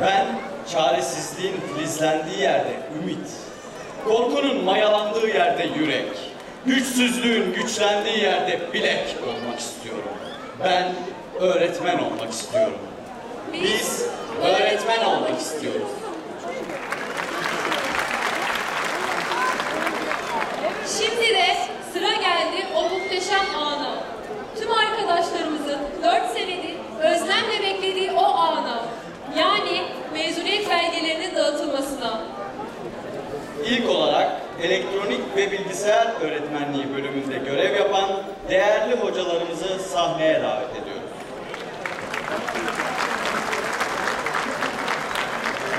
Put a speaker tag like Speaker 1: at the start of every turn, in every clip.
Speaker 1: Ben çaresizliğin filizlendiği yerde ümit, korkunun mayalandığı yerde yürek, güçsüzlüğün güçlendiği yerde bilek olmak istiyorum. Ben öğretmen olmak istiyorum. Biz öğretmen olmak istiyoruz. Değerli hocalarımızı sahneye davet ediyoruz.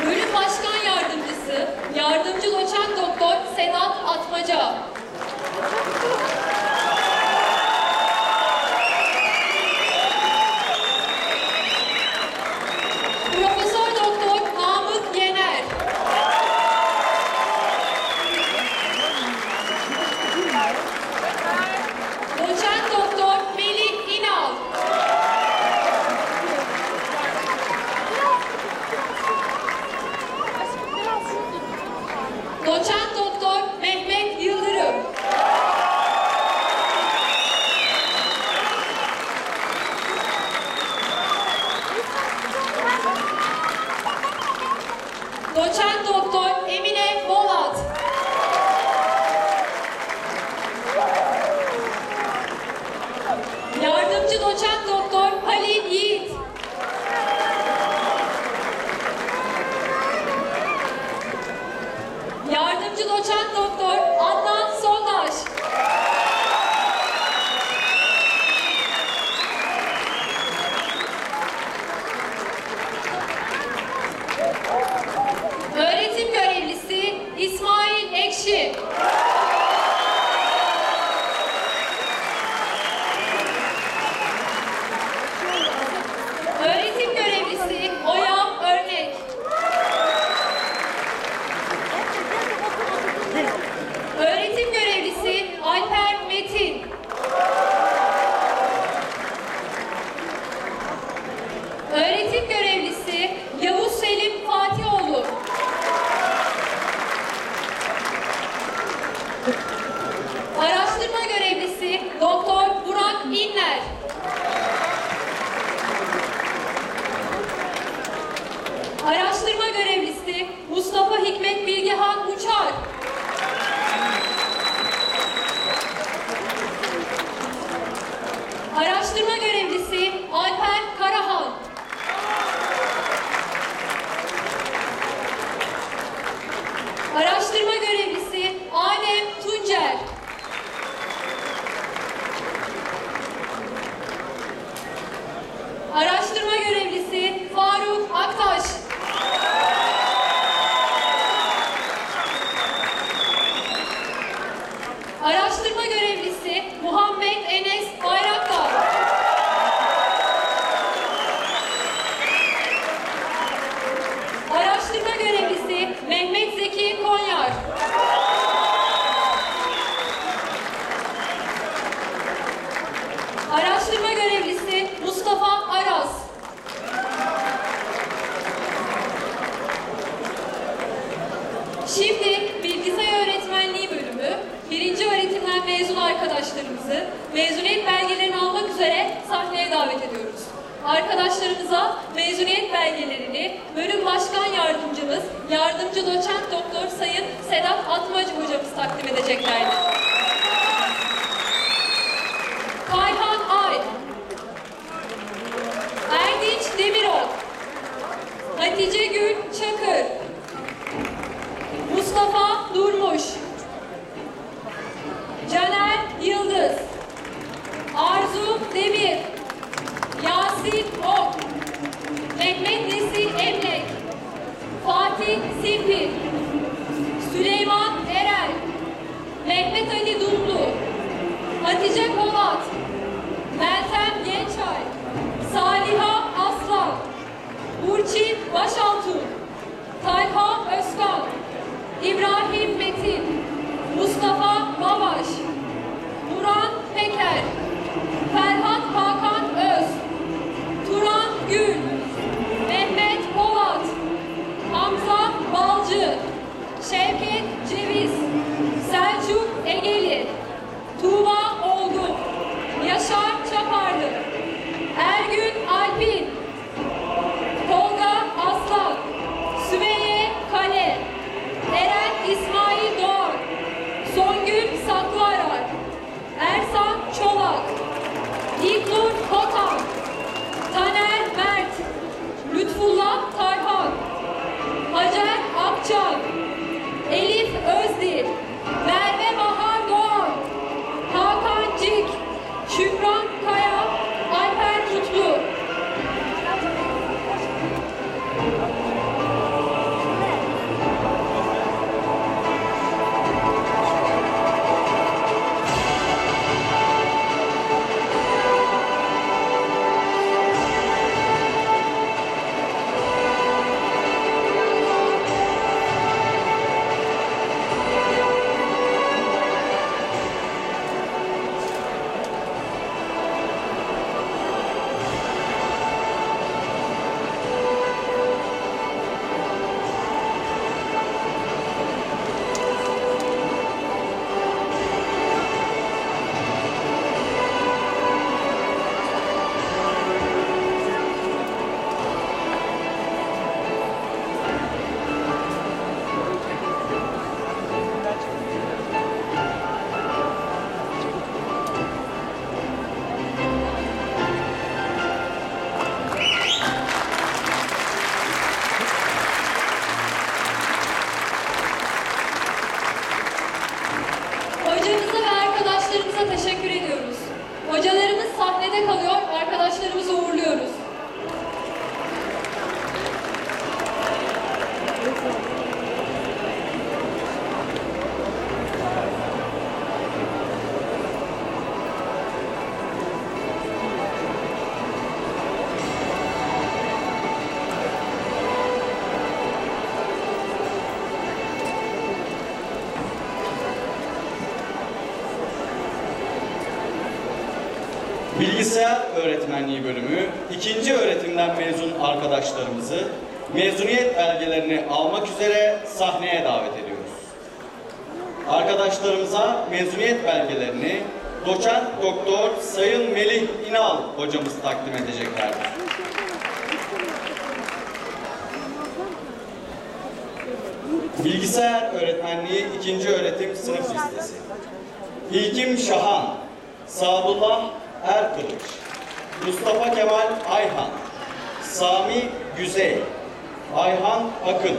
Speaker 2: Bölüm Başkan Yardımcısı, Yardımcı Doçent Doktor Sedat Atmaca. 去 görevlisi Mustafa Hikmet Bilgehan Uçar. Araştırma görevlisi Alper Karahan. Araştırma görevlisi Adem Tuncer. Araştırma görevlisi Faruk Aktaş. Araştırma görevlisi Muhammed Enes Bayraktar. Araştırma görevlisi Mehmet Zeki Konyar. Araştırma görevlisi Mustafa Aras. Şimdi bilgisayar öğretmenliği bölümü birinci öğretimden mezun arkadaşlarımızı mezuniyet belgelerini almak üzere sahneye davet ediyoruz. Arkadaşlarımıza mezuniyet belgelerini bölüm başkan yardımcımız, yardımcı doçent doktor sayın Sedat Atmacı hocamız takdim edeceklerdir. Yasin Ok, Mehmet Nesil Emlek, Fatih Simpir, Süleyman Erel, Mehmet Ali Dumlu, Hatice Polat, Meltem Gençay, Saliha Aslan, Burçin Başaltun, teşekkür ediyoruz. Hocalarımız sahnede kalıyor, arkadaşlarımızı uğurluyoruz.
Speaker 1: Bilgisayar Öğretmenliği bölümü ikinci öğretimden mezun arkadaşlarımızı mezuniyet belgelerini almak üzere sahneye davet ediyoruz. Arkadaşlarımıza mezuniyet belgelerini doçent doktor Sayın Melih İnal hocamız takdim edeceklerdir. Bilgisayar Öğretmenliği ikinci öğretim sınıf listesi. İlkim Şahan, Sadullah Erkılıç, Mustafa Kemal Ayhan, Sami Güzey, Ayhan Akın,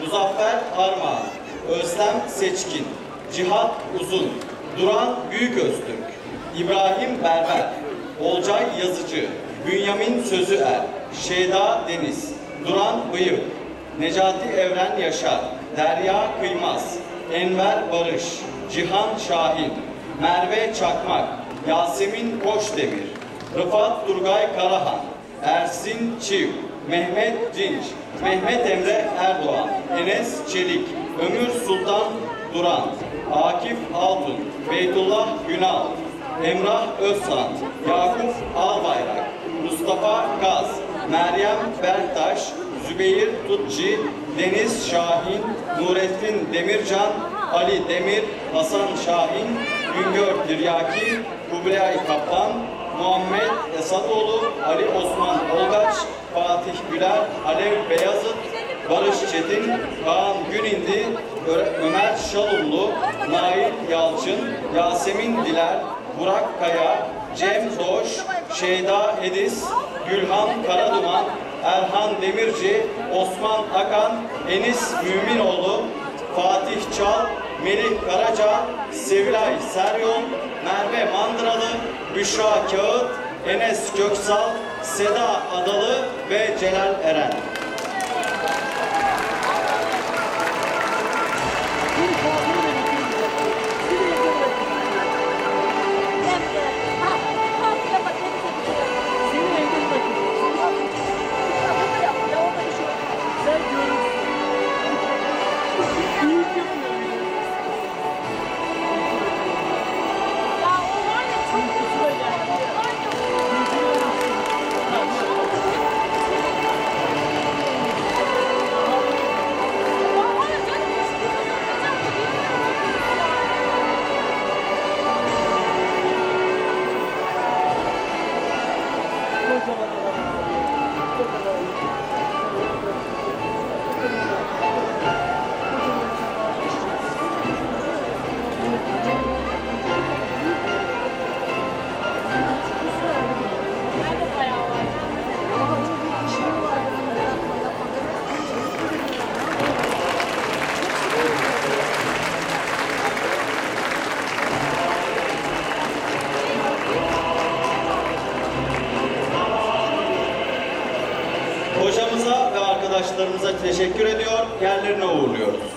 Speaker 1: Muzaffer Armağan, Özlem Seçkin, Cihat Uzun, Duran Büyüköztürk, İbrahim Berber, Olcay Yazıcı, Bünyamin Sözüer, Şeyda Deniz, Duran Bıyık, Necati Evren Yaşar, Derya Kıymaz, Enver Barış, Cihan Şahin, Merve Çakmak, Yasemin Koçdemir, Rıfat Turgay Karahan, Ersin Çiv, Mehmet Cinç, Mehmet Emre Erdoğan, Enes Çelik, Ömür Sultan Duran, Akif Altun, Beytullah Günal, Emrah Özsan, Yakup Albayrak, Mustafa Gaz, Meryem Berktaş, Zübeyir Tutçi, Deniz Şahin, Nurettin Demircan, Ali Demir, Hasan Şahin, Güngör Tiryaki, Kubilay Kaplan, Muhammed Esadoğlu, Ali Osman Olgaç, Fatih Güler, Alev Beyazıt, Barış Çetin, Kaan Günindi, Ömer Şalumlu, Nail Yalçın, Yasemin Diler, Burak Kaya, Cem Doğuş, Şeyda Edis, Gülhan Karaduman, Erhan Demirci, Osman Akan, Enis Müminoğlu, Melih Karaca, Sevilay Seryol, Merve Mandıralı, Büşra Kağıt, Enes Göksal, Seda Adalı ve Celal Eren. Arkadaşlarımıza teşekkür ediyor, yerlerine uğurluyoruz.